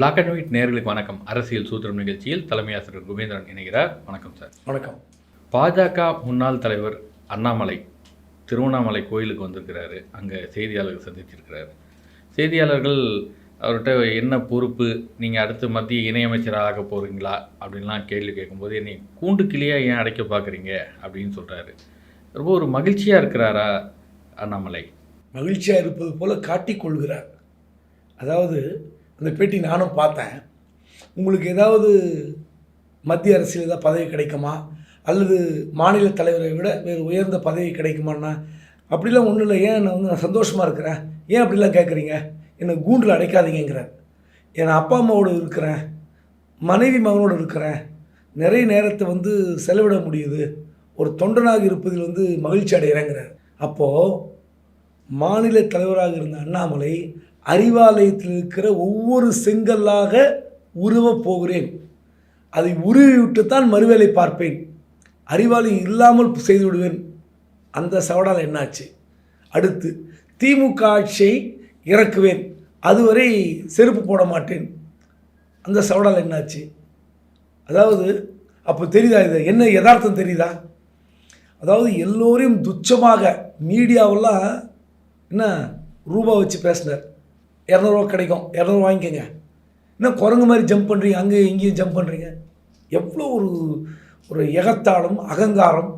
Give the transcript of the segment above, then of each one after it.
Black and white நேர்களுக்கு வணக்கம். அரசியல் சூத்திரம் நிகழ்ச்சியில் தலைமை ஆசிரியர் குபேந்திரன் இணைகிறார். வணக்கம் சார். வணக்கம். பாஜக முன்னாள் தலைவர் அண்ணாமலை திருவண்ணாமலை கோயிலுக்கு வந்திருக்கிறாரு. அங்கே செய்தியாளர்கள் சந்திச்சிருக்கிறாரு. செய்தியாளர்கள் அவர்கிட்ட என்ன பொறுப்பு? நீங்கள் அடுத்து மத்திய இணையமைச்சராக ஆக போகிறீங்களா அப்படின்லாம் கேள்வி கேட்கும்போது என்னை கூண்டு கிளியாக ஏன் அடைக்க பார்க்குறீங்க? அப்படின்னு சொல்கிறாரு ரொம்ப ஒரு மகிழ்ச்சியாக இருக்கிறாரா அண்ணாமலை? மகிழ்ச்சியாக இருப்பது போல காட்டிக்கொள்கிறார் அதாவது அந்த பேட்டி நானும் பார்த்தேன். உங்களுக்கு ஏதாவது மத்திய அரசியல் ஏதாவது பதவி கிடைக்குமா? அல்லது மாநில தலைவரை விட வேறு உயர்ந்த பதவி கிடைக்குமான்னா? அப்படிலாம் ஒன்றும் இல்லை. ஏன் நான் வந்து நான் சந்தோஷமாக இருக்கிறேன்? ஏன் அப்படிலாம் கேட்குறீங்க? என்னை கூண்டில் அடைக்காதீங்கிறார் என் அப்பா அம்மாவோடு இருக்கிறேன். மனைவி மகனோடு இருக்கிறேன். நிறைய நேரத்தை வந்து செலவிட முடியுது. ஒரு தொண்டனாக இருப்பதில் வந்து மகிழ்ச்சி அடைகிறேங்கிறார். அப்போது மாநில தலைவராக இருந்த அண்ணாமலை அறிவாலயத்தில் இருக்கிற ஒவ்வொரு செங்கல்லாக உருவப் போகிறேன். அதை உருவிவிட்டுத்தான் மறுவேலை பார்ப்பேன். அறிவாலயம் இல்லாமல் செய்து விடுவேன். அந்த சவடால் என்னாச்சு? அடுத்து திமுக ஆட்சியை இறக்குவேன். அதுவரை செருப்பு போட மாட்டேன். அந்த சவடால் என்னாச்சு? அதாவது அப்போ தெரியுதா இது? என்ன யதார்த்தம் தெரியுதா? அதாவது எல்லோரையும் துச்சமாக மீடியாவெல்லாம் என்ன ரூபா வச்சு பேசினார். இரநூறுவா கிடைக்கும். இரநூறுவா வாங்கிக்கோங்க. என்ன குரங்கு மாதிரி ஜம்ப் பண்ணுறீங்க அங்கேயும் இங்கேயும் ஜம்ப் பண்ணுறீங்க எவ்வளோ ஒரு ஒரு எகத்தாளம் அகங்காரம்.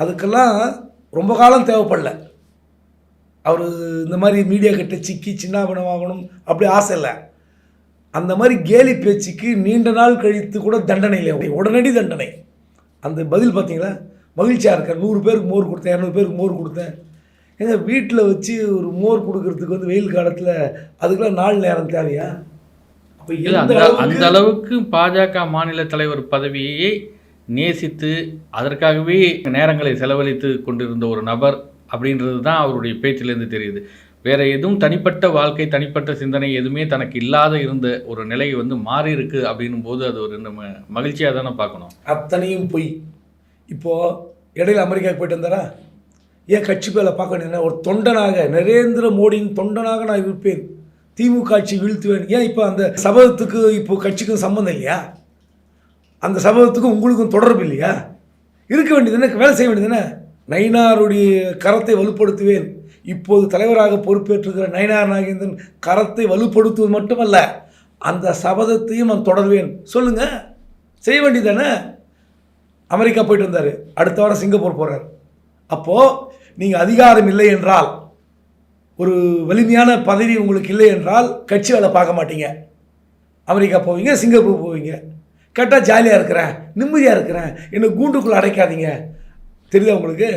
அதுக்கெல்லாம் ரொம்ப காலம் தேவைப்படல. அவர் இந்த மாதிரி மீடியா கிட்ட சிக்கி சின்னாபனம் ஆகணும் அப்படி ஆசை இல்லை. அந்த மாதிரி கேலி பேச்சுக்கு நீண்ட நாள் கழித்து கூட தண்டனை இல்லை. உடனடி தண்டனை. அந்த பதில் பார்த்தீங்களா? மகிழ்ச்சியாக இருக்கேன் நூறு பேருக்கு மோர் கொடுத்தேன் இரநூறு பேருக்கு மோர் கொடுத்தேன். ஏங்க வீட்டில் வச்சு ஒரு மோர் கொடுக்கறதுக்கு வந்து வெயில் காலத்தில் அதுக்கெல்லாம் நாள் நேரம் தேவையா? அப்போ அந்த அளவுக்கு பாஜக மாநில தலைவர் பதவியை நேசித்து அதற்காகவே நேரங்களை செலவழித்து கொண்டிருந்த ஒரு நபர் அப்படின்றது தான் அவருடைய பேச்சிலேருந்து தெரியுது. வேற எதுவும் தனிப்பட்ட வாழ்க்கை தனிப்பட்ட சிந்தனை எதுவுமே தனக்கு இல்லாத இருந்த ஒரு நிலை வந்து மாறி இருக்கு அப்படின்னும் போது அது ஒரு நம்ம மகிழ்ச்சியாக தானே பார்க்கணும். அத்தனையும் பொய். இப்போது இடையில அமெரிக்காவுக்கு போயிட்டு வந்தாரா? ஏன் கட்சி பேரில் பார்க்க ஒரு தொண்டனாக நரேந்திர மோடியின் தொண்டனாக நான் இருப்பேன். திமுக ஆட்சி வீழ்த்துவேன். ஏன் இப்போ அந்த சபதத்துக்கு இப்போ கட்சிக்கும் சம்மந்தம் இல்லையா? அந்த சபதத்துக்கும் உங்களுக்கும் தொடர்பு இல்லையா? இருக்க வேண்டியது வேலை செய்ய வேண்டியது நயினாருடைய கரத்தை வலுப்படுத்துவேன். இப்போது தலைவராக பொறுப்பேற்றிருக்கிற நயினார் நாகேந்திரன் கரத்தை வலுப்படுத்துவது மட்டுமல்ல அந்த சபதத்தையும் நான் தொடர்வேன். சொல்லுங்கள் செய்ய வேண்டியதானே அமெரிக்கா போயிட்டு வந்தார். அடுத்த வாரம் சிங்கப்பூர் போகிறார் அப்போது நீங்கள் அதிகாரம் இல்லை என்றால் ஒரு வலிமையான பதவி உங்களுக்கு இல்லை என்றால் கட்சி வேலை பார்க்க மாட்டீங்க. அமெரிக்கா போவீங்க சிங்கப்பூர் போவீங்க. கரெக்டாக ஜாலியாக இருக்கிறேன் நிம்மதியாக இருக்கிறேன் என்னை கூண்டுக்குள்ளே அடைக்காதீங்க. தெரியுதா உங்களுக்கு?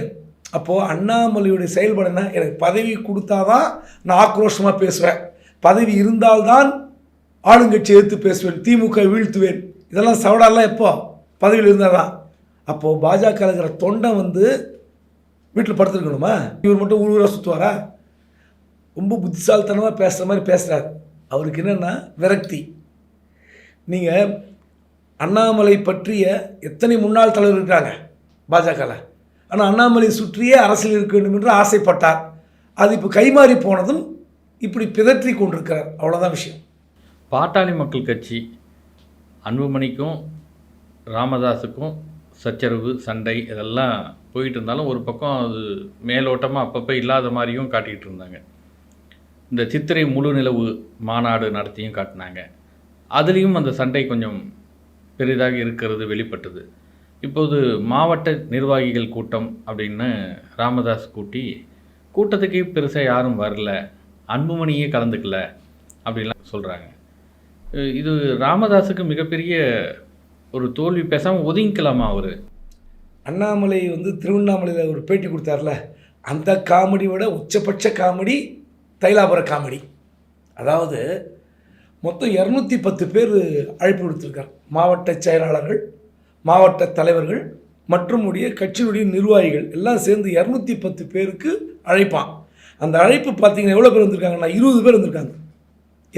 அப்போது அண்ணாமலையுடைய செயல்பாடு எனக்கு பதவி கொடுத்தாதான் நான் ஆக்ரோஷமாக பேசுவேன். பதவி இருந்தால்தான் ஆளுங்கட்சி எடுத்து பேசுவேன் திமுக வீழ்த்துவேன். இதெல்லாம் சவடாலாம் எப்போ? பதவியில் இருந்தால் தான் அப்போது பாஜக இருக்கிற தொண்டை வந்து வீட்டில் படுத்துருக்கணுமா? இவர் மட்டும் ஊர் ஊராக சுற்றுவாரா ரொம்ப புத்திசாலித்தனமாக பேசுகிற மாதிரி பேசுகிறார் அவருக்கு என்னென்னா விரக்தி. நீங்கள் அண்ணாமலை பற்றிய எத்தனை முன்னாள் தலைவர் இருக்கிறாங்க பாஜகவில் ஆனால் அண்ணாமலை சுற்றியே அரசியல் இருக்க வேண்டும் என்று ஆசைப்பட்டார். அது இப்போ கைமாறி போனதும் இப்படி பிதற்றி கொண்டிருக்கிறார். அவ்வளோதான் விஷயம். பாட்டாளி மக்கள் கட்சி அன்புமணிக்கும் ராமதாஸுக்கும் சச்சரவு சண்டை இதெல்லாம் போயிட்டு இருந்தாலும் ஒரு பக்கம் அது மேலோட்டமாக அப்பப்போ இல்லாத மாதிரியும் காட்டிகிட்டு இருந்தாங்க. இந்த சித்திரை முழு நிலவு மாநாடு நடத்தியும் காட்டினாங்க. அதுலேயும் அந்த சண்டை கொஞ்சம் பெரிதாக இருக்கிறது வெளிப்பட்டது. இப்போது மாவட்ட நிர்வாகிகள் கூட்டம் அப்படின்னு ராமதாஸ் கூட்டி கூட்டத்துக்கு பெருசாக யாரும் வரல. அன்புமணியே கலந்துக்கல. அப்படின்லாம் சொல்கிறாங்க இது ராமதாஸுக்கு மிகப்பெரிய ஒரு தோல்வி பேசாமல் ஒதுங்கிக்கலாமா அவர்? அண்ணாமலை வந்து திருவண்ணாமலையில் ஒரு பேட்டி கொடுத்தார்ல அந்த காமெடி விட உச்சபட்ச காமெடி தைலாபுர காமெடி. அதாவது மொத்தம் இரநூத்தி பத்து பேர் அழைப்பு விடுத்திருக்கார். மாவட்ட செயலாளர்கள் மாவட்ட தலைவர்கள் மற்றும் உடைய கட்சியினுடைய நிர்வாகிகள் எல்லாம் சேர்ந்து இரநூத்தி பத்து பேருக்கு அழைப்பான். அந்த அழைப்பு பார்த்தீங்கன்னா எவ்வளோ பேர் வந்திருக்காங்கன்னா இருபது பேர் வந்திருக்காங்க.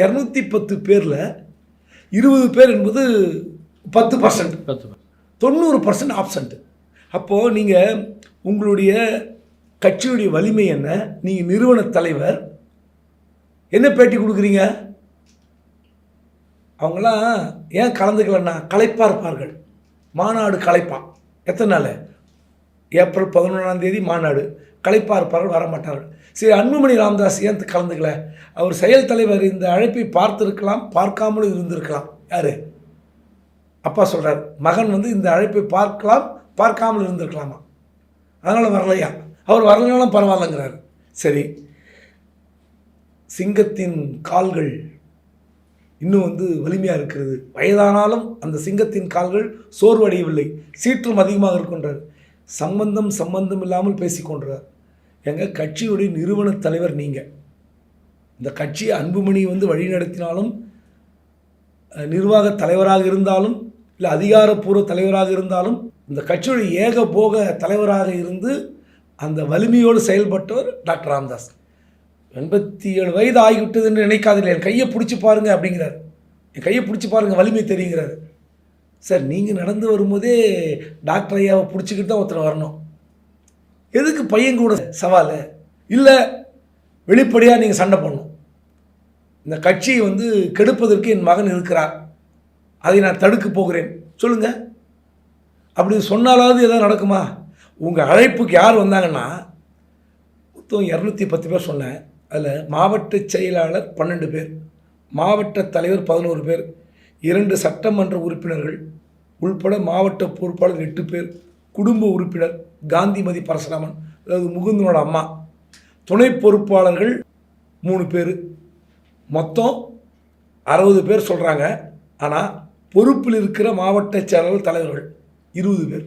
இரநூத்தி பத்து பேரில் இருபது பேர் என்பது பத்து பர்சன்ட் தொண்ணூறு பர்சன்ட் ஆப்சண்ட் அப்போது நீங்கள் உங்களுடைய கட்சியுடைய வலிமை என்ன? நீங்கள் நிறுவன தலைவர். என்ன பேட்டி கொடுக்குறீங்க? அவங்களாம் ஏன் கலந்துக்கலன்னா களைப்பாக இருப்பார்கள். மாநாடு களைப்பான் எத்தனை நாள்? ஏப்ரல் பதினொன்றாம் தேதி மாநாடு. களைப்பாக இருப்பார்கள் வர மாட்டார்கள் சரி அன்புமணி ராமதாஸ் ஏன் கலந்துக்கல? அவர் செயல் தலைவர் இந்த அழைப்பை பார்த்துருக்கலாம் பார்க்காமலும் இருந்திருக்கலாம். யார்? அப்பா சொல்கிறார் மகன் வந்து இந்த அழைப்பை பார்க்கலாம் பார்க்காமல் இருந்திருக்கலாமா? அதனால் வரலையா? அவர் வரலனாலும் பரவாயில்லைங்கிறார். சரி. சிங்கத்தின் கால்கள் இன்னும் வந்து வலிமையாக இருக்கிறது. வயதானாலும் அந்த சிங்கத்தின் கால்கள் சோர்வடையவில்லை. சீற்றம் அதிகமாக இருக்கின்றார். சம்பந்தம் சம்பந்தம் இல்லாமல் பேசிக்கொண்டார் எங்கள் கட்சியுடைய நிறுவன தலைவர் நீங்கள் இந்த கட்சி அன்புமணி வந்து வழிநடத்தினாலும் நிர்வாக தலைவராக இருந்தாலும் இல்லை அதிகாரப்பூர்வ தலைவராக இருந்தாலும் இந்த கட்சியுடைய ஏகபோக தலைவராக இருந்து அந்த வலிமையோடு செயல்பட்டவர் டாக்டர் ராம்தாஸ். எண்பத்தி ஏழு வயது ஆகிவிட்டது என்று நினைக்காதீர்கள். என் கையை பிடிச்சி பாருங்க அப்படிங்கிறார். என் கையை பிடிச்சி பாருங்க வலிமை தெரியுங்கிறார் சார் நீங்கள் நடந்து வரும்போதே டாக்டர் ஐயாவை பிடிச்சிக்கிட்டு தான் ஒருத்தர் வரணும். எதுக்கு பையன் கூட சவால்? இல்லை வெளிப்படையாக நீங்கள் சண்டை பண்ணணும் இந்த கட்சியை வந்து கெடுப்பதற்கு என் மகன் இருக்கிறார். அதை நான் தடுக்க போகிறேன். சொல்லுங்கள் அப்படி சொன்னாலாவது எதாவது நடக்குமா? உங்கள் அழைப்புக்கு யார் வந்தாங்கன்னா மொத்தம் இரநூத்தி பத்து பேர் சொன்னேன். அதில் மாவட்ட செயலாளர் பன்னெண்டு பேர் மாவட்ட தலைவர் பதினோரு பேர் இரண்டு சட்டமன்ற உறுப்பினர்கள் உள்பட மாவட்ட பொறுப்பாளர் எட்டு பேர் குடும்ப உறுப்பினர் காந்திமதி பரசுராமன் அதாவது முகுந்தனோட அம்மா துணை பொறுப்பாளர்கள் மூணு பேர். மொத்தம் அறுபது பேர் சொல்கிறாங்க ஆனால் பொறுப்பில் இருக்கிற மாவட்ட செயலாளர் தலைவர்கள் இருபது பேர்.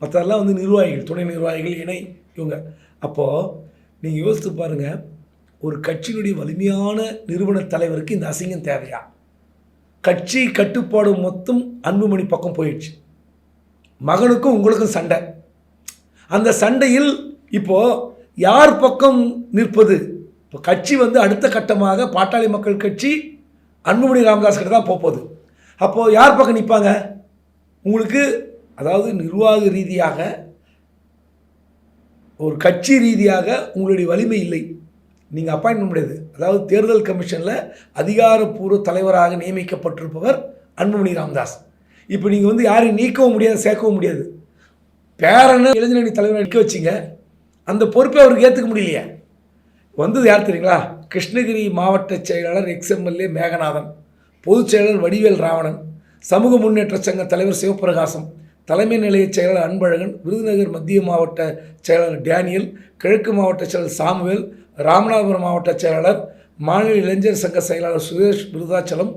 மற்றெல்லாம் வந்து நிர்வாகிகள் துணை நிர்வாகிகள் இணை இவங்க. அப்போது நீங்கள் யோசித்து பாருங்கள் ஒரு கட்சியினுடைய வலிமையான நிறுவன தலைவருக்கு இந்த அசிங்கம் தேவையா? கட்சி கட்டுப்பாடு மொத்தம் அன்புமணி பக்கம் போயிடுச்சு. மகனுக்கும் உங்களுக்கும் சண்டை. அந்த சண்டையில் இப்போது யார் பக்கம் நிற்பது? இப்போ கட்சி வந்து அடுத்த கட்டமாக பாட்டாளி மக்கள் கட்சி அன்புமணி ராமதாஸ் கிட்ட தான் போகுது. அப்போது யார் பக்கம் நிற்பாங்க? உங்களுக்கு அதாவது நிர்வாக ரீதியாக ஒரு கட்சி ரீதியாக உங்களுடைய வலிமை இல்லை. நீங்கள் அப்பாயின்மெண்ட் பண்ண முடியாது. அதாவது தேர்தல் கமிஷனில் அதிகாரப்பூர்வ தலைவராக நியமிக்கப்பட்டிருப்பவர் அன்புமணி ராமதாஸ். இப்போ நீங்கள் வந்து யாரையும் நீக்கவும் முடியாது சேர்க்கவும் முடியாது. பேரனை இளைஞரணி தலைவரை நிற்க வச்சிங்க. அந்த பொறுப்பை அவருக்கு ஏற்றுக்க முடியலையே. வந்தது யார் தெரியுங்களா? கிருஷ்ணகிரி மாவட்ட செயலாளர் எக்ஸ்எம்எல்ஏ மேகநாதன். பொதுச் செயலாளர் வடிவேல் ராவணன். சமூக முன்னேற்ற சங்க தலைவர் சிவபிரகாசம் தலைமை நிலைய செயலாளர் அன்பழகன் விருதுநகர் மத்திய மாவட்ட செயலாளர் டேனியல் கிழக்கு மாவட்ட செயலர் சாமுவேல் ராமநாதபுரம் மாவட்ட செயலாளர் மாநில இளைஞர் சங்க செயலாளர் சுரேஷ் விருதாச்சலம்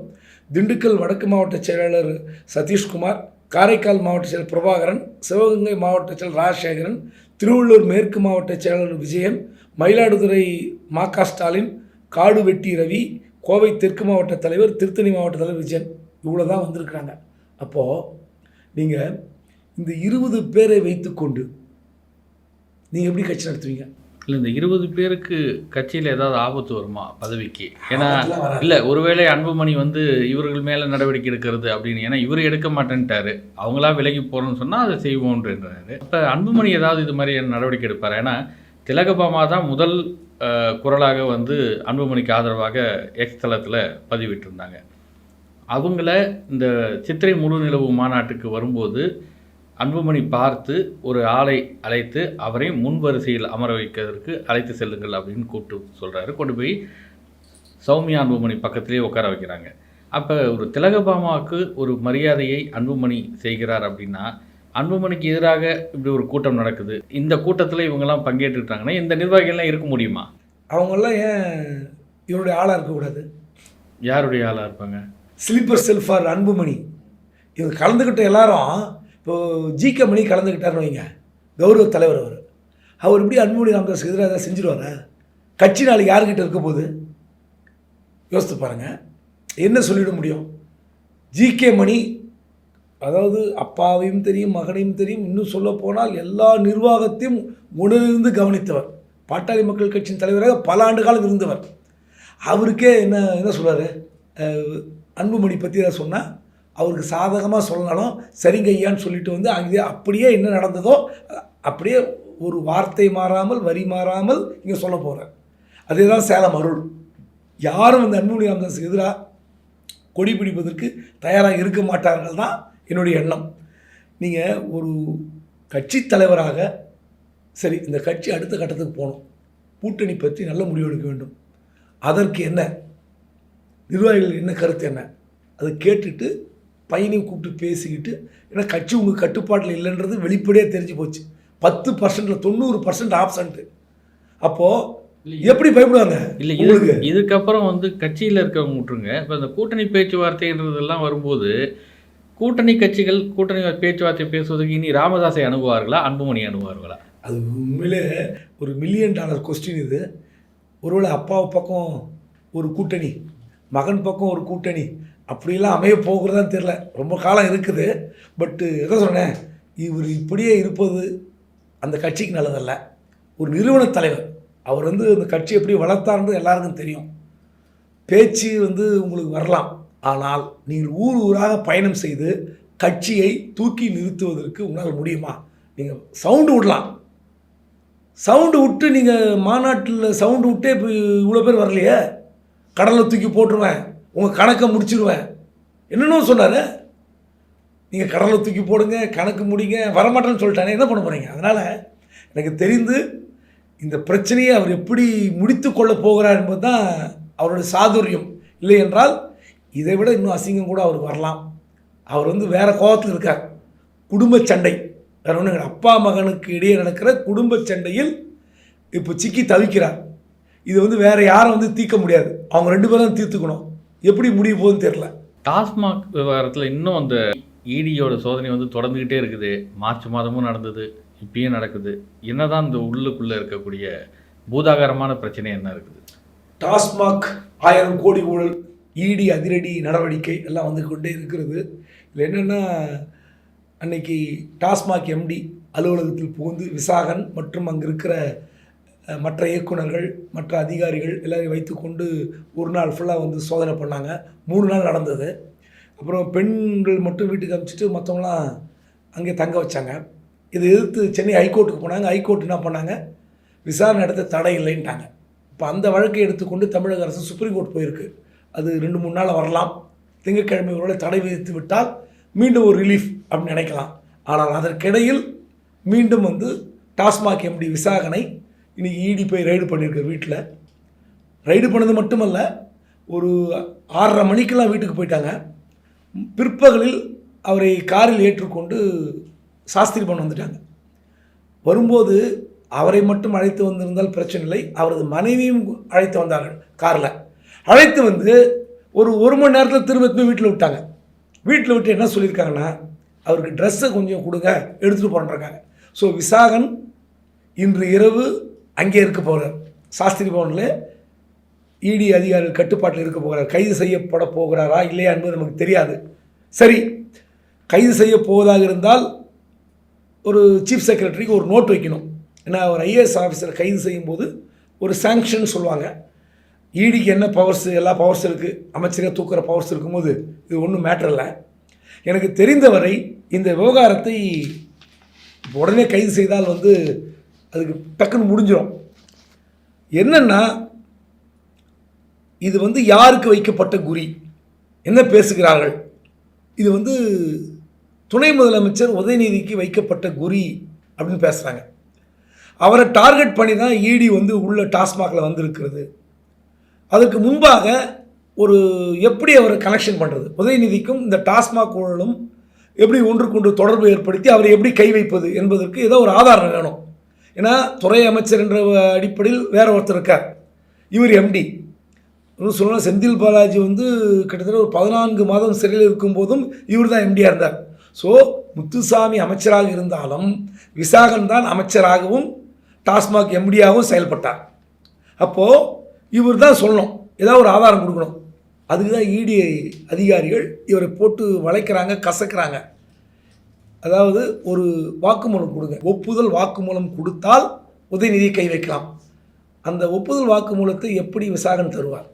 திண்டுக்கல் வடக்கு மாவட்ட செயலாளர் சதீஷ்குமார் காரைக்கால் மாவட்ட செயலர் பிரபாகரன் சிவகங்கை மாவட்ட செயலர் ராஜசேகரன் திருவள்ளூர் மேற்கு மாவட்ட செயலாளர் விஜயன் மயிலாடுதுறை மா க ஸ்டாலின் காடு வெட்டி ரவி கோவை தெற்கு மாவட்ட தலைவர் திருத்தணி மாவட்ட தலைவர் விஜயன். இவ்வளோ தான் வந்திருக்கிறாங்க. அப்போது நீங்கள் இந்த இருபது பேரை வைத்துக்கொண்டு நீங்கள் எப்படி கட்சி நடத்துவீங்க? இல்லை இந்த இருபது பேருக்கு கட்சியில் ஏதாவது ஆபத்து வருமா? பதவிக்கு. ஏன்னா. இல்லை ஒருவேளை அன்புமணி வந்து இவர்கள் மேலே நடவடிக்கை எடுக்கிறது அப்படின்னு ஏன்னா இவர் எடுக்க மாட்டேன்ட்டாரு. அவங்களா விலகி போகிறோன்னு சொன்னால் அதை செய்வோன்றாரு இப்போ அன்புமணி ஏதாவது இது மாதிரி நடவடிக்கை எடுப்பார்? ஏன்னா திலகபாமா தான் முதல் குரலாக வந்து அன்புமணிக்கு ஆதரவாக எக்ஸ் தளத்தில் பதிவிட்டிருந்தாங்க. அவங்கள இந்த சித்திரை முழு நிலவு மாநாட்டுக்கு வரும்போது அன்புமணி பார்த்து ஒரு ஆளை அழைத்து அவரை முன் வரிசையில் அமர வைக்கிறதுக்கு அழைத்து செல்லுங்கள் அப்படின்னு கூப்பிட்டு சொல்கிறாரு கொண்டு போய் சௌமியா அன்புமணி பக்கத்திலே உட்கார வைக்கிறாங்க. அப்போ ஒரு திலகபாமாவுக்கு ஒரு மரியாதையை அன்புமணி செய்கிறார் அப்படின்னா அன்புமணிக்கு எதிராக இப்படி ஒரு கூட்டம் நடக்குது. இந்த கூட்டத்தில் இவங்கெல்லாம் பங்கேற்றுட்டாங்கன்னா இந்த நிர்வாகிகள்லாம் இருக்க முடியுமா? அவங்கெல்லாம் ஏன் இவருடைய ஆளாக இருக்கக்கூடாது யாருடைய ஆளாக இருப்பாங்க? ஸ்லீப்பர் செல் ஃபார் அன்புமணி இவங்க கலந்துக்கிட்ட எல்லாரும் இப்போது ஜிகே மணி கலந்துக்கிட்டாருன்னு வைங்க. கௌரவ தலைவர் அவர். அவர் எப்படி அன்புமணி ராமதாஸ் எதிராக ஏதாவது கட்சி நாளைக்கு யாருக்கிட்ட இருக்க போகுது? யோசித்து பாருங்கள் என்ன சொல்லிட முடியும்? ஜிகே மணி அதாவது அப்பாவையும் தெரியும் மகனையும் தெரியும் இன்னும் சொல்ல போனால் எல்லா நிர்வாகத்தையும் உணர்ந்து கவனித்தவர். பாட்டாளி மக்கள் கட்சியின் தலைவராக பல ஆண்டு காலம் இருந்தவர். அவருக்கே என்ன என்ன சொல்றாரு அன்புமணி பற்றி ஏதாவது சொன்னால் அவருக்கு சாதகமாக சொல்லனாலும் சரிங்க ஐயான்னு சொல்லிட்டு வந்து அங்கே அப்படியே என்ன நடந்ததோ அப்படியே ஒரு வார்த்தை மாறாமல் வரி மாறாமல் இங்கே சொல்ல போகிறேன் அதே தான் சேலம் அருள். யாரும் அந்த அன்புமணி ராமதாஸுக்கு எதிராக கொடி பிடிப்பதற்கு தயாராக இருக்க மாட்டார்கள் தான் என்னுடைய எண்ணம். நீங்கள் ஒரு கட்சி தலைவராக சரி இந்த கட்சி அடுத்த கட்டத்துக்கு போகணும். கூட்டணி பற்றி நல்ல முடிவு எடுக்க வேண்டும். அதற்கு என்ன? நிர்வாகிகள் என்ன கருத்து என்ன? அதை கேட்டுட்டு பையனையும் கூப்பிட்டு பேசிக்கிட்டு ஏன்னா கட்சி உங்கள் கட்டுப்பாட்டில் இல்லைன்றது வெளிப்படையாக தெரிஞ்சு போச்சு. பத்து பர்சன்டில் தொண்ணூறு பர்சன்ட் ஆப்சண்ட்டு அப்போது எப்படி பயப்படுவாங்க இல்லை உங்களுக்கு? இது இதுக்கப்புறம் வந்து கட்சியில் இருக்கவங்க விட்டுருங்க. இப்போ இந்த கூட்டணி பேச்சுவார்த்தைன்றதெல்லாம் வரும்போது கூட்டணி கட்சிகள் கூட்டணி பேச்சுவார்த்தை பேசுவதற்கு இனி ராமதாஸை அணுகுவார்களா அன்புமணி அணுகுவார்களா? அது உண்மையிலே ஒரு மில்லியன் டாலர் கொஸ்டின் இது. ஒருவேளை அப்பா பக்கம் ஒரு கூட்டணி மகன் பக்கம் ஒரு கூட்டணி. அப்படிலாம் அமைய போகிறதான் தெரில ரொம்ப காலம் இருக்குது. பட்டு எதை சொன்னேன்? இவர் இப்படியே இருப்பது அந்த கட்சிக்கு நல்லதல்ல. ஒரு நிறுவன தலைவர். அவர் வந்து அந்த கட்சி எப்படி வளர்த்தார்ன்றது எல்லாருக்கும் தெரியும். பேச்சு வந்து உங்களுக்கு வரலாம். ஆனால் நீங்கள் ஊர் ஊராக பயணம் செய்து கட்சியை தூக்கி நிறுத்துவதற்கு உங்களால் முடியுமா? நீங்கள் சவுண்டு விடலாம். சவுண்டு விட்டு நீங்கள் மாநாட்டில் சவுண்டு விட்டே இப்போ இவ்வளோ பேர் வரலையே? கடலில் தூக்கி போட்டுருவேன். உங்கள் கணக்கை முடிச்சிடுவேன் என்னென்னு சொன்னார். நீங்கள் கடலை தூக்கி போடுங்க கணக்கு முடிங்க வரமாட்டேன்னு சொல்லிட்டானே என்ன பண்ண போகிறீங்க அதனால் எனக்கு தெரிந்து இந்த பிரச்சனையை அவர் எப்படி முடித்து கொள்ள போகிறார் என்பது தான் அவருடைய சாதுரியம். இல்லை என்றால் இதை விட இன்னும் அசிங்கம் கூட அவர் வரலாம். அவர் வந்து வேறு கோபத்தில் இருக்கார். குடும்ப சண்டை. வேறு ஒன்று அப்பா மகனுக்கு இடையே நடக்கிற குடும்ப சண்டையில் இப்போ சிக்கி தவிக்கிறார். இது வந்து வேற யாரும் வந்து தீர்க்க முடியாது. அவங்க ரெண்டு பேரும் தீர்த்துக்கணும். எப்படி முடிய போகுதுன்னு தெரில டாஸ்மாக் விவகாரத்தில் இன்னும் அந்த இடியோட சோதனை வந்து தொடர்ந்துக்கிட்டே இருக்குது. மார்ச் மாதமும் நடந்தது. இப்பயும் நடக்குது. என்னதான் இந்த உள்ளுக்குள்ளே இருக்கக்கூடிய பூதாகரமான பிரச்சனை என்ன இருக்குது? டாஸ்மாக் ஆயிரம் கோடி ஊழல் இடி அதிரடி நடவடிக்கை எல்லாம் வந்து கொண்டே இருக்கிறது. இதில் என்னென்னா அன்னைக்கு டாஸ்மாக் எம்டி அலுவலகத்தில் புகுந்து விசாகன் மற்றும் அங்கே இருக்கிற மற்ற இயக்குனர்கள் மற்ற அதிகாரிகள் எல்லாரையும் வைத்துக்கொண்டு ஒரு நாள் ஃபுல்லாக வந்து சோதனை பண்ணாங்க. மூணு நாள் நடந்தது. அப்புறம் பெண்கள் மட்டும் வீட்டுக்கு அனுப்பிச்சிட்டு மற்றவங்களாம் அங்கே தங்க வச்சாங்க. இதை எதிர்த்து சென்னை ஹைகோர்ட்டுக்கு போனாங்க. ஹைகோர்ட் என்ன பண்ணாங்க? விசாரணை நடத்த தடை இல்லைன்ட்டாங்க. இப்போ அந்த வழக்கை எடுத்துக்கொண்டு தமிழக அரசு சுப்ரீம் கோர்ட் போயிருக்கு. அது ரெண்டு மூணு நாள் வரலாம். திங்கட்கிழமை ஒருவேளை தடை விதித்து விட்டால் மீண்டும் ஒரு ரிலீஃப் அப்படின்னு நினைக்கலாம். ஆனால் அதற்கிடையில் மீண்டும் வந்து டாஸ்மாக் எம்டி விசாகனை இன்றைக்கி ஈடி போய் ரைடு பண்ணியிருக்க வீட்டில் ரைடு பண்ணது மட்டுமல்ல ஒரு ஆறரை மணிக்கெல்லாம் வீட்டுக்கு போயிட்டாங்க. பிற்பகலில் அவரை காரில் ஏற்றுக்கொண்டு சாஸ்திரி பண்ண வந்துட்டாங்க. வரும்போது அவரை மட்டும் அழைத்து வந்திருந்தால் பிரச்சனை இல்லை. அவரது மனைவியும் அழைத்து வந்தார்கள் காரில். அழைத்து வந்து ஒரு ஒரு மணி நேரத்தில் திரும்ப போய் வீட்டில் விட்டாங்க. வீட்டில் விட்டு என்ன சொல்லியிருக்காங்கன்னா அவருக்கு ட்ரெஸ்ஸை கொஞ்சம் கொடுங்க எடுத்துகிட்டு போகிறாங்க ஸோ விசாகன் இன்று இரவு அங்கே இருக்க போகிறார் சாஸ்திரி பவனில் இடி அதிகாரிகள் கட்டுப்பாட்டில் இருக்க போகிறார். கைது செய்யப்பட போகிறாரா இல்லையா என்பது நமக்கு தெரியாது. சரி கைது செய்ய போவதாக இருந்தால் ஒரு சீஃப் செக்ரட்டரிக்கு ஒரு நோட் வைக்கணும். ஏன்னா ஒரு ஐஏஎஸ் ஆஃபீஸர் கைது செய்யும்போது ஒரு சாங்ஷன் சொல்லுவாங்க. ஈடிக்கு என்ன பவர்ஸ் எல்லா பவர்ஸ் இருக்குது அமைச்சரே தூக்குற பவர்ஸ் இருக்கும்போது இது ஒன்றும் மேட்டர் இல்லை. எனக்கு தெரிந்தவரை இந்த விவகாரத்தை உடனே கைது செய்தால் வந்து அதுக்கு டக்குன்னு முடிஞ்சிடும் என்னென்னா இது வந்து யாருக்கு வைக்கப்பட்ட குறி? என்ன பேசுகிறார்கள்? இது வந்து துணை முதலமைச்சர் உதயநிதிக்கு வைக்கப்பட்ட குறி அப்படின்னு பேசுகிறாங்க அவரை டார்கெட் பண்ணி தான் இடி வந்து உள்ள டாஸ்மாகில் வந்திருக்கிறது. அதுக்கு முன்பாக ஒரு எப்படி அவரை கனெக்ஷன் பண்ணுறது உதயநிதிக்கும் இந்த டாஸ்மாக் ஊழலும் எப்படி ஒன்றுக்கொன்று தொடர்பு ஏற்படுத்தி அவரை எப்படி கை வைப்பது என்பதற்கு ஏதோ ஒரு ஆதாரம் வேணும். ஏன்னா துறை அமைச்சர் என்ற அடிப்படையில் வேற ஒருத்தர் இருக்கார். இவர் எம்டி இன்னும் சொல்லணும் செந்தில் பாலாஜி வந்து கிட்டத்தட்ட ஒரு பதினான்கு மாதம் சிறையில் இருக்கும்போதும் இவர் தான் எம்டியாக இருந்தார். ஸோ முத்துசாமி அமைச்சராக இருந்தாலும் விசாகன் தான் அமைச்சராகவும் டாஸ்மாக் எம்டியாகவும் செயல்பட்டார். அப்போது இவர் தான் சொல்லணும். ஏதாவது ஒரு ஆதாரம் கொடுக்கணும். அதுக்கு தான் இடி அதிகாரிகள் இவரை போட்டு வளைக்கிறாங்க கசக்கிறாங்க. அதாவது ஒரு வாக்குமூலம் கொடுங்க. ஒப்புதல் வாக்குமூலம் கொடுத்தால் உதயநிதியை கை வைக்கலாம். அந்த ஒப்புதல் வாக்குமூலத்தை எப்படி விசாகன் தருவார்?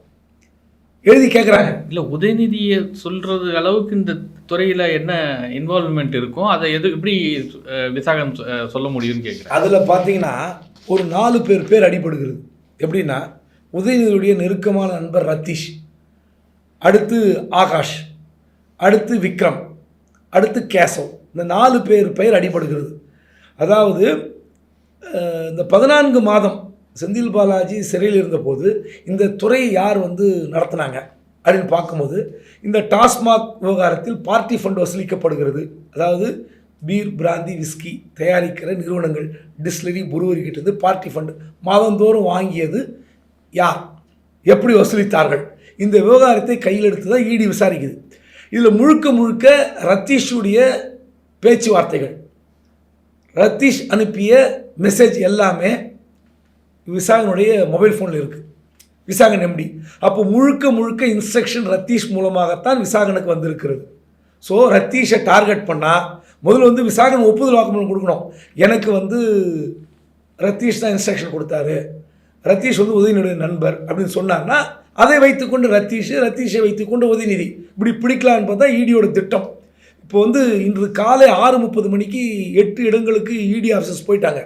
எழுதி கேட்குறாங்க இல்லை உதயநிதியை சொல்கிறது அளவுக்கு இந்த துறையில் என்ன இன்வால்வ்மெண்ட் இருக்கும் அதை எது எப்படி விசாகம் சொல்ல முடியும்னு கேட்குறேன் அதில் பார்த்தீங்கன்னா ஒரு நாலு பேர் பேர் அடிபடுகிறது. எப்படின்னா உதயநிதியுடைய நெருக்கமான நண்பர் ரத்தீஷ் அடுத்து ஆகாஷ் அடுத்து விக்ரம். அடுத்து கேசவ். இந்த நாலு பேர் பெயர் அடிபடுகிறது. அதாவது இந்த பதினான்கு மாதம் செந்தில் பாலாஜி சிறையில் இருந்தபோது இந்த துறையை யார் வந்து நடத்துனாங்க அப்படின்னு பார்க்கும்போது இந்த டாஸ்மாக் விவகாரத்தில் பார்ட்டி ஃபண்ட் வசூலிக்கப்படுகிறது. அதாவது பீர் பிராந்தி விஸ்கி தயாரிக்கிற நிறுவனங்கள் டிஸ்லரி புருவரி பார்ட்டி ஃபண்ட் மாதந்தோறும் வாங்கியது யார்? எப்படி வசூலித்தார்கள்? இந்த விவகாரத்தை கையில் எடுத்து தான் இடி விசாரிக்குது. இதில் முழுக்க முழுக்க ரத்தீஷுடைய பேச்சுவார்த்தைகள். ரத்தீஷ் அனுப்பிய மெசேஜ் எல்லாமே விசாகனுடைய மொபைல் ஃபோனில் இருக்குது விசாகன் எம்டி அப்போ முழுக்க முழுக்க இன்ஸ்ட்ரக்ஷன் ரத்தீஷ் மூலமாகத்தான் விசாகனுக்கு வந்திருக்கிறது. ஸோ ரத்தீஷை டார்கெட் பண்ணால் முதல்ல வந்து விசாகன் ஒப்புதல் வாக்குமூலம் கொடுக்கணும். எனக்கு வந்து ரத்தீஷ் தான் இன்ஸ்ட்ரக்ஷன் கொடுத்தாரு. ரத்தீஷ் வந்து உதயநிதியுடைய நண்பர் அப்படின்னு சொன்னார்னா அதை வைத்துக்கொண்டு ரத்தீஷ் ரத்தீஷை வைத்துக்கொண்டு உதயநிதி. இப்படி பிடிக்கலான்னு பார்த்தா ஈடியோட திட்டம். இப்போ வந்து இன்று காலை ஆறு முப்பது மணிக்கு எட்டு இடங்களுக்கு இடி ஆஃபீஸர்ஸ் போயிட்டாங்க.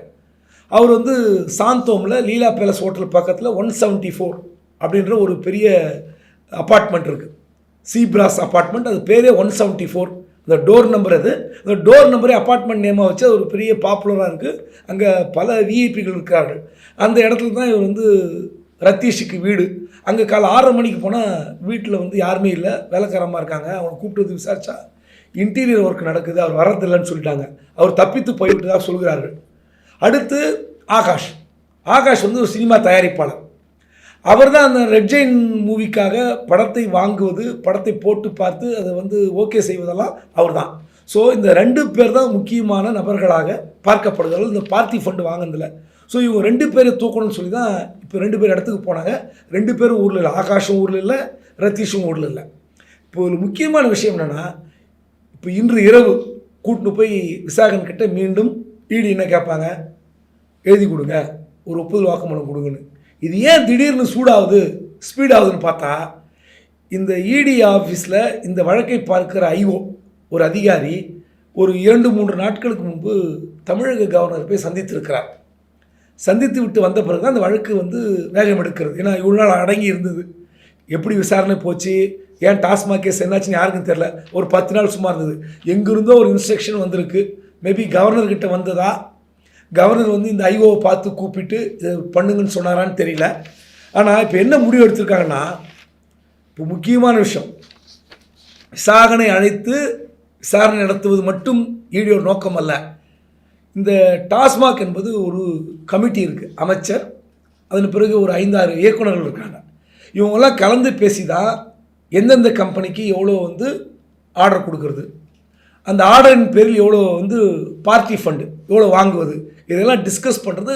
அவர் வந்து சாந்தோமில் லீலா பேலஸ் ஹோட்டல் பக்கத்தில் ஒன் செவன்ட்டி ஃபோர் அப்படின்ற ஒரு பெரிய அப்பார்ட்மெண்ட் இருக்குது சீப்ராஸ் அப்பார்ட்மெண்ட் அது பேரே ஒன் செவன்ட்டி ஃபோர் அந்த டோர் நம்பர் அது. அந்த டோர் நம்பரே அப்பார்ட்மெண்ட் நேமாக வச்சு அது ஒரு பெரிய பாப்புலராக இருக்குது அங்கே பல விஐபிகள் இருக்கிறார்கள். அந்த இடத்துல தான் இவர் வந்து ரத்தீஷுக்கு வீடு. அங்கே காலை ஆறரை மணிக்கு போனால் வீட்டில் வந்து யாருமே இல்லை. வேலைக்காரமாக இருக்காங்க. அவனை கூப்பிட்டு வந்து விசாரிச்சா இன்டீரியர் ஒர்க் நடக்குது. அவர் வர்றதில்லைன்னு சொல்லிட்டாங்க. அவர் தப்பித்து போய்விட்டதாக சொல்கிறார்கள். அடுத்து ஆகாஷ். ஆகாஷ் வந்து ஒரு சினிமா தயாரிப்பாளர். அவர் தான் அந்த ரெட் ஜெயின் மூவிக்காக படத்தை வாங்குவது படத்தை போட்டு பார்த்து அதை வந்து ஓகே செய்வதெல்லாம் அவர் தான். ஸோ இந்த ரெண்டு பேர் தான் முக்கியமான நபர்களாக பார்க்கப்படுகிறார்கள். இந்த பார்ட்டி ஃபண்டு வாங்கினதில்லை ஸோ இவங்க ரெண்டு பேரை தூக்கணும்னு சொல்லி தான் இப்போ ரெண்டு பேர் இடத்துக்கு போனாங்க. ரெண்டு பேரும் ஊரில் இல்லை. ஆகாஷும் ஊரில் இல்லை ரத்தீஷும் ஊரில் இல்லை. இப்போ ஒரு முக்கியமான விஷயம் என்னென்னா இப்போ இன்று இரவு கூட்டிட்டு போய் விசாகன் கிட்ட மீண்டும் ஈடி என்ன கேட்பாங்க? எழுதி கொடுங்க. ஒரு ஒப்புதல் வாக்குமூலம் கொடுங்கன்னு. இது ஏன் திடீர்னு சூடாகுது? ஸ்பீடாகுதுன்னு பார்த்தா இந்த இடி ஆஃபீஸில் இந்த வழக்கை பார்க்கிற ஐஓ ஒரு அதிகாரி ஒரு இரண்டு மூன்று நாட்களுக்கு முன்பு தமிழக கவர்னர் போய் சந்தித்திருக்கிறார். சந்தித்து விட்டு வந்த பிறகு தான் அந்த வழக்கு வந்து வேகம் எடுக்கிறது. ஏன்னா இவ்வளோ நாள் அடங்கி இருந்தது. எப்படி விசாரணை போச்சு? ஏன் டாஸ்மாக் கேஸ் என்னாச்சுன்னு யாருக்கும் தெரில ஒரு பத்து நாள் சும்மா இருந்தது. எங்கிருந்தோ ஒரு இன்ஸ்ட்ரக்ஷன் வந்திருக்கு. மேபி கவர்னர்கிட்ட வந்ததா? கவர்னர் வந்து இந்த ஐஓவை பார்த்து கூப்பிட்டு இது பண்ணுங்கன்னு சொன்னாரான்னு தெரியல. ஆனால் இப்போ என்ன முடிவு எடுத்திருக்காங்கன்னா இப்போ முக்கியமான விஷயம். விசாரணை அழைத்து விசாரணை நடத்துவது மட்டும் ஈடியோட நோக்கம் அல்ல. இந்த டாஸ்மாக் என்பது ஒரு கமிட்டி இருக்குது அமைச்சர். அதன் பிறகு ஒரு ஐந்தாறு இயக்குனர்கள் இருக்காங்க. இவங்கெல்லாம் கலந்து பேசி தான் எந்தெந்த கம்பெனிக்கு எவ்வளோ வந்து ஆர்டர் கொடுக்கறது. அந்த ஆர்டரின் பேரில் எவ்வளோ வந்து பார்ட்டி ஃபண்டு எவ்வளோ வாங்குவது. இதெல்லாம் டிஸ்கஸ் பண்ணுறது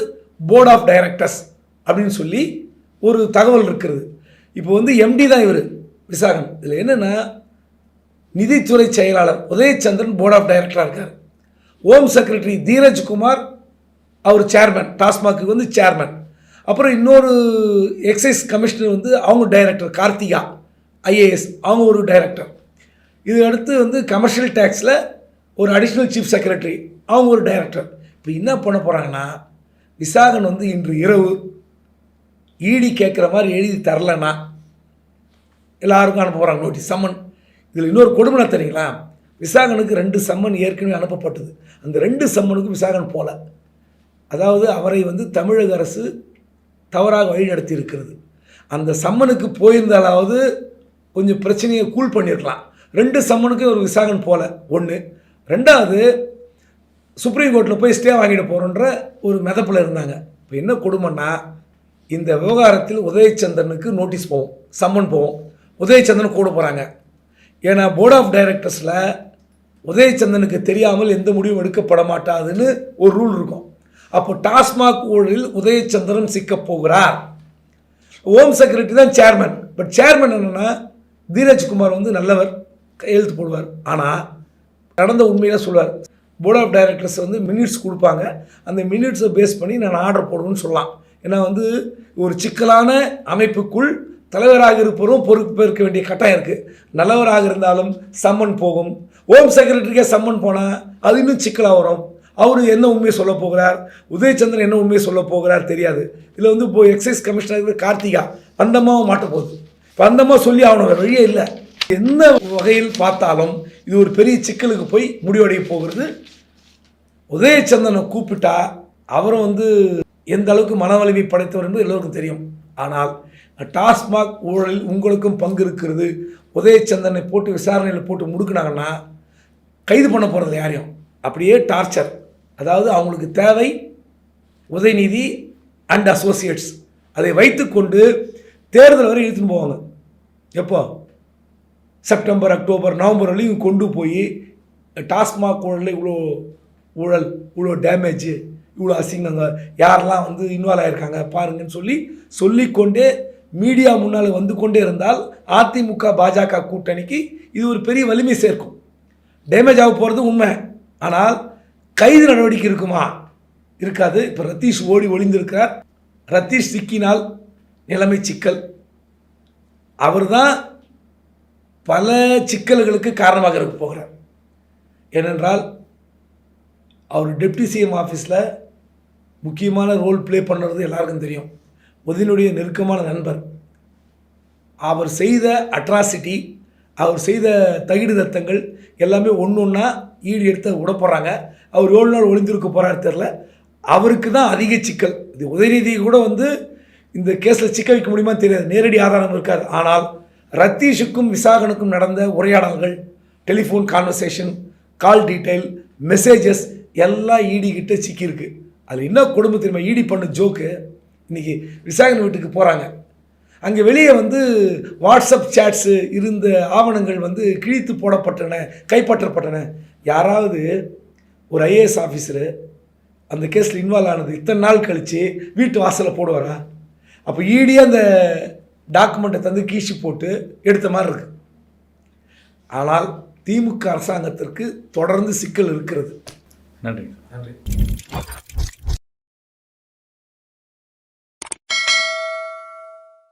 போர்ட் ஆஃப் டைரக்டர்ஸ் அப்படின்னு சொல்லி ஒரு தகவல் இருக்கிறது. இப்போ வந்து எம்டி தான் இவர் விசாகன். இதில் என்னென்னா நிதித்துறை செயலாளர் உதயச்சந்திரன் போர்ட் ஆஃப் டைரக்டராக இருக்கார். ஹோம் செக்ரட்டரி தீரஜ் குமார் அவர் சேர்மன் டாஸ்மாக்கு வந்து சேர்மன் அப்புறம் இன்னொரு எக்ஸைஸ் கமிஷனர் வந்து அவங்க டைரக்டர் கார்த்திகா ஐஏஎஸ் அவங்க ஒரு டைரக்டர் இது அடுத்து வந்து கமர்ஷியல் டேக்ஸில் ஒரு அடிஷ்னல் சீஃப் செக்ரட்டரி அவங்க ஒரு டைரக்டர் இப்போ என்ன பண்ண போகிறாங்கன்னா விசாகன் வந்து இன்று இரவு ஈடி கேட்குற மாதிரி எழுதி தரலன்னா எல்லாருக்கும் அனுப்ப போகிறாங்க நோட்டீஸ் சம்மன் இதில் இன்னொரு கொடுமை தெரியுங்களா? விசாகனுக்கு ரெண்டு சம்மன் ஏற்கனவே அனுப்பப்பட்டது. அந்த ரெண்டு சம்மனுக்கும் விசாகன் போல. அதாவது அவரை வந்து தமிழக அரசு தவறாக வழிநடத்தி இருக்கிறது அந்த சம்மனுக்கு போயிருந்தாலாவது கொஞ்சம் பிரச்சனையை கூல் பண்ணியிருக்கலாம். ரெண்டு சம்மனுக்கும் ஒரு விசாகன் போல. ஒன்று ரெண்டாவது சுப்ரீம் கோர்ட்டில் போய் ஸ்டே வாங்கிட்டு போகிறோன்ற ஒரு மெதப்பில் இருந்தாங்க. இப்போ என்ன கொடுமைன்னா இந்த விவகாரத்தில் உதயச்சந்திரனுக்கு நோட்டீஸ் போவோம். சம்மன் போவோம். உதயச்சந்திரன் கூட போகிறாங்க ஏன்னா போர்ட் ஆஃப் டைரக்டர்ஸில் உதயச்சந்திரனுக்கு தெரியாமல் எந்த முடிவும் எடுக்கப்பட மாட்டாதுன்னு ஒரு ரூல் இருக்கும். அப்போ டாஸ்மாக் ஊழலில் உதயச்சந்திரன் சிக்கப் போகிறார். ஹோம் செக்ரட்டரி தான் சேர்மன் பட் சேர்மன் என்னென்னா தீரஜ்குமார் வந்து நல்லவர் கையெழுத்து போடுவார். ஆனால் நடந்த உண்மையில சொல்வார் போர்ட் ஆஃப் டைரக்டர்ஸ் வந்து மினிட்ஸ் கொடுப்பாங்க. அந்த மினிட்ஸை பேஸ் பண்ணி நான் ஆர்டர் போடுவேன்னு சொல்லலாம். ஏன்னா வந்து ஒரு சிக்கலான அமைப்புக்குள் தலைவராக இருப்பவரும் பொறுப்பேற்க வேண்டிய கட்டாயம் இருக்குது நல்லவராக இருந்தாலும் சம்மன் போகும். ஹோம் செக்ரட்டரிக்கே சம்மன் போனால் அது இன்னும் சிக்கலாக வரும். அவர் என்ன உண்மையை சொல்ல போகிறார்? உதயச்சந்திரன் என்ன உண்மையை சொல்ல போகிறார் தெரியாது. இதில் வந்து இப்போ எக்ஸைஸ் கமிஷனர் கார்த்திகா. அந்தமாவும் மாட்டப்போகுது இப்போ அந்தமா சொல்லி ஆகணும் வழியே இல்லை. எந்த வகையில் பார்த்தாலும் இது ஒரு பெரிய சிக்கலுக்கு போய் முடிவடைய போகிறது. உதயச்சந்திரனை கூப்பிட்டா அவரும் வந்து எந்த அளவுக்கு மனவலிமை படைத்தவர் என்று எல்லோருக்கும் தெரியும். ஆனால் டாஸ்மாக் ஊழலில் உங்களுக்கும் பங்கு இருக்கிறது. உதயச்சந்திரனை போட்டு விசாரணையில் போட்டு முடுக்குனாங்கன்னா கைது பண்ண போகிறது யாரையும்? அப்படியே டார்ச்சர் அதாவது அவங்களுக்கு தேவை உதயநிதி அண்ட் அசோசியேட்ஸ் அதை வைத்துக்கொண்டு தேர்தல் வரை இழுத்துன்னு போவாங்க. எப்போ? செப்டம்பர் அக்டோபர் நவம்பர் வரையும் கொண்டு போய் டாஸ்மாக் ஊழலில் இவ்வளோ ஊழல் இவ்வளோ டேமேஜ் இவ்வளோ அசிங்கங்க யாரெல்லாம் வந்து இன்வால்வ் ஆகியிருக்காங்க பாருங்கன்னு சொல்லி சொல்லிக்கொண்டே மீடியா முன்னால் வந்து கொண்டே இருந்தால் அதிமுக பாஜக கூட்டணிக்கு இது ஒரு பெரிய வலிமை சேர்க்கும். டேமேஜ் ஆக போகிறது உண்மை. ஆனால் கைது நடவடிக்கை இருக்குமா? இருக்காது. இப்போ ரத்தீஷ் ஓடி ஒளிந்திருக்கிறார். ரத்தீஷ் சிக்கினால் நிலைமை சிக்கல். அவர் தான் பல சிக்கல்களுக்கு காரணமாக இருக்க போகிறார். ஏனென்றால் அவர் டெப்டி சிஎம் ஆஃபீஸில் முக்கியமான ரோல் ப்ளே பண்ணுறது எல்லாருக்கும் தெரியும். உதயனுடைய நெருக்கமான நண்பர். அவர் செய்த அட்ராசிட்டி அவர் செய்த தகிடு தத்தங்கள் எல்லாமே ஒன்று ஒன்றா ஈடு எடுத்து விட போகிறாங்க அவர் ஏழு நாள் ஒளிந்திருக்க போகிறாரு தெரில அவருக்கு தான் அதிக சிக்கல். இது உதயநிதி கூட வந்து இந்த கேஸில் சிக்க வைக்க முடியுமா தெரியாது. நேரடி ஆதாரம் இருக்காது. ஆனால் ரத்தீஷுக்கும் விசாகனுக்கும் நடந்த உரையாடல்கள் telephone conversation call detail messages எல்லாம் ஈடிக்கிட்ட சிக்கியிருக்கு. அதில் என்ன குடும்ப ஈடி பண்ண ஜோக்கு. இன்றைக்கி விசாகன் வீட்டுக்கு போகிறாங்க அங்கே வெளியே வந்து வாட்ஸ்அப் சேட்ஸு இருந்த ஆவணங்கள் வந்து கிழித்து போடப்பட்டன கைப்பற்றப்பட்டன. யாராவது ஒரு ஐஏஎஸ் ஆஃபீஸரு அந்த கேஸில் இன்வால்வ் ஆனது இத்தனை நாள் கழித்து வீட்டு வாசலில் போடுவாரா? அப்போ ஈடியே அந்த டாக்குமெண்ட்டை தந்து கீசி போட்டு எடுத்த மாதிரி இருக்கு. ஆனால் திமுக அரசாங்கத்திற்கு தொடர்ந்து சிக்கல் இருக்கிறது. நன்றி. நன்றி.